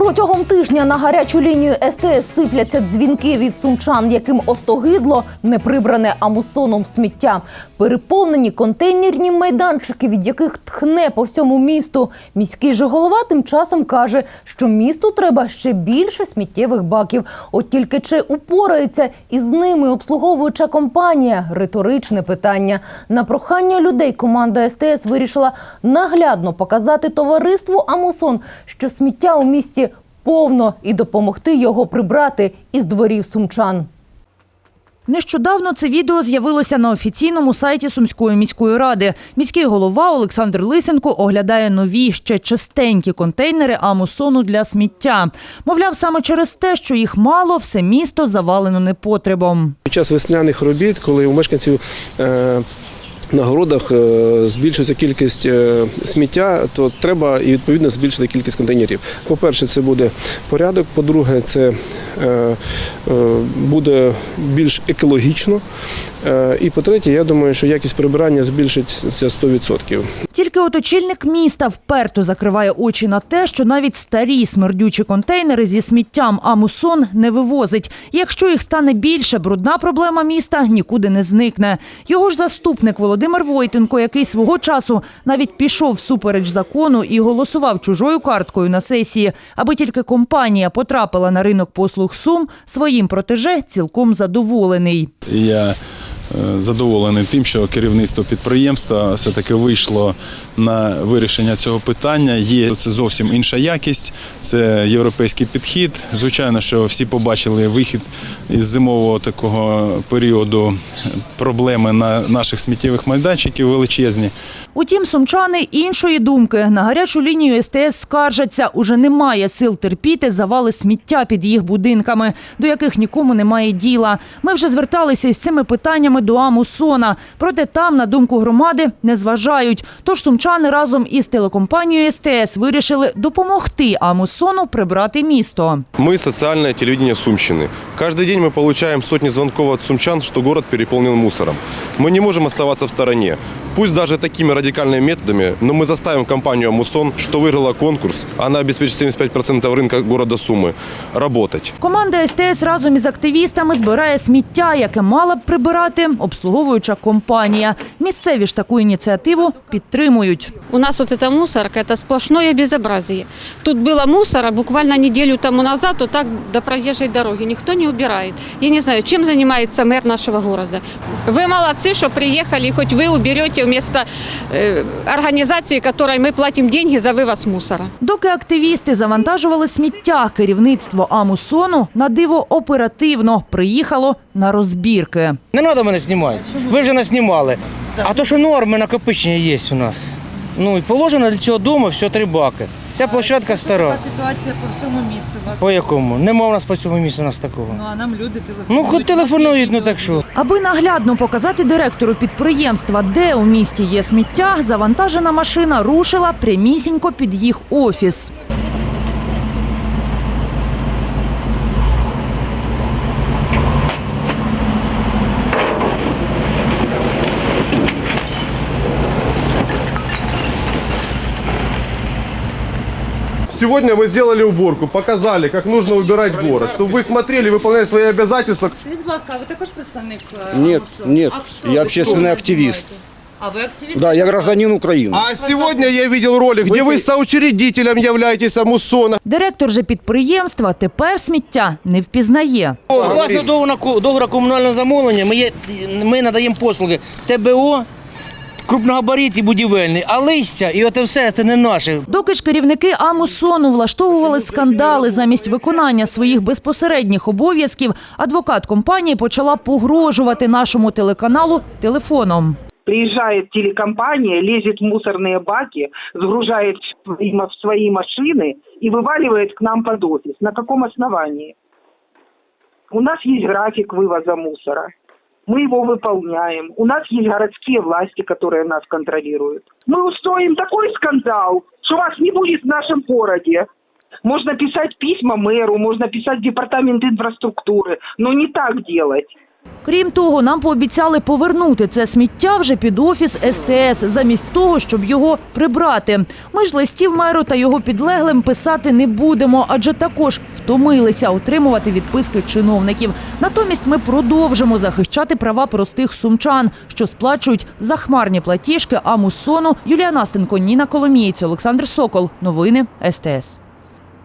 Протягом тижня на гарячу лінію СТС сипляться дзвінки від сумчан, яким остогидло неприбране амусоном сміття. Переповнені контейнерні майданчики, від яких тхне по всьому місту. Міський же голова тим часом каже, що місту треба ще більше сміттєвих баків. От тільки чи упорається із ними обслуговуюча компанія? Риторичне питання. На прохання людей команда СТС вирішила наглядно показати товариству Амусон, що сміття у місті повно і допомогти його прибрати із дворів сумчан. Нещодавно це відео з'явилося на офіційному сайті Сумської міської ради. Міський голова Олександр Лисенко оглядає нові ще чистенькі контейнери амусону для сміття. Мовляв, саме через те, що їх мало, все місто завалено непотребом. Під час весняних робіт, коли у мешканців е, на городах е, збільшується кількість е, сміття, то треба і відповідно збільшити кількість контейнерів. По-перше, це буде порядок. По-друге, це е, буде більш екологічно. І по-третє, я думаю, що якість прибирання збільшиться 100%. Тільки от очільник міста вперто закриває очі на те, що навіть старі смердючі контейнери зі сміттям амусон не вивозить. Якщо їх стане більше, брудна проблема міста нікуди не зникне. Його ж заступник Володимир Войтенко, який свого часу навіть пішов всупереч закону і голосував чужою карткою на сесії, аби тільки компанія потрапила на ринок послуг Сум, своїм протеже цілком задоволений. Я задоволений тим, що керівництво підприємства все-таки вийшло на вирішення цього питання. Є це зовсім інша якість, це європейський підхід. Звичайно, що всі побачили вихід із зимового такого періоду проблеми на наших сміттєвих майданчиків величезні. Утім, сумчани іншої думки. На гарячу лінію СТС скаржаться, уже немає сил терпіти завали сміття під їх будинками, до яких нікому немає діла. Ми вже зверталися із цими питаннями до Амусона. Проте там, на думку громади, не зважають. Тож сумчани разом із телекомпанією СТС вирішили допомогти Амусону прибрати місто. Мы социальное телевидение Сумщины. Каждый день мы получаем сотни звонков от сумчан, что город переполнен мусором. Мы не можем оставаться в стороне. Пусть даже такими радикальными методами, но мы заставим компанию «Мусон», что выиграла конкурс, она обеспечит 75% рынка города Сумы, работать. Команда СТС разом із активістами збирає сміття, яке мала б прибирати обслуговуюча компанія. Місцеві ж таку ініціативу підтримують. У нас вот эта мусорка, это сплошное безобразие. Тут было мусора буквально неделю тому назад, вот так до проезжей дороги. Никто не убирает. Я не знаю, чем занимается мэр нашего города. Вы молодцы, что приехали, и хоть вы уберете вместо э, организации, которой мы платим деньги за вывоз мусора. Доки активісти завантажували сміття, керівництво Амусону на диво оперативно приїхало на розбірки. Не треба мене знімати. Ви вже нас знімали. А то, що норми накопичення є у нас. Ну і положено для цього дому все три баки. Ця площадка стара. Ситуація по всьому місту вас. По якому? Нема у нас по цьому місці у нас такого. а нам люди Ну, хоч телефонують, ну так що. Аби наглядно показати директору підприємства, де у місті є сміття, завантажена машина рушила прямісінько під їх офіс. Сегодня мы сделали уборку, показали, как нужно убирать город, чтобы вы смотрели, выполняли свои обязательства. Скажіть, будь ласка, а ви також представник Нет, нет, я общественный активист. А ви активіст? Да, я гражданин Украины. А сегодня я видел ролик, где вы соучредителем являетесь Амусона. Директор же підприємства тепер сміття не впізнає. Власне договору договору комунального замовлення ми, є, ми надаємо послуги ТБО, крупногабарит і будівельний, а листя і оте все це не наше. Доки ж керівники Амусону влаштовували скандали замість виконання своїх безпосередніх обов'язків, адвокат компанії почала погрожувати нашому телеканалу телефоном. Приезжает телекомпания, лезет в мусорные баки, сгружает в свои ма- в свои машины и вываливает к нам под офис. На каком основании? У нас есть график вывоза мусора. Мы его выполняем. У нас есть городские власти, которые нас контролируют. Мы устроим такой скандал, что вас не будет в нашем городе. Можно писать письма мэру, можно писать департамент инфраструктуры, но не так делать. Крім того, нам пообіцяли повернути це сміття вже під офіс СТС, замість того, щоб його прибрати. Ми ж листів меру та його підлеглим писати не будемо, адже також втомилися отримувати відписки чиновників. Натомість ми продовжимо захищати права простих сумчан, що сплачують захмарні платіжки Амусону. Юлія Настенко, Ніна Коломієць, Олександр Сокол. Новини СТС.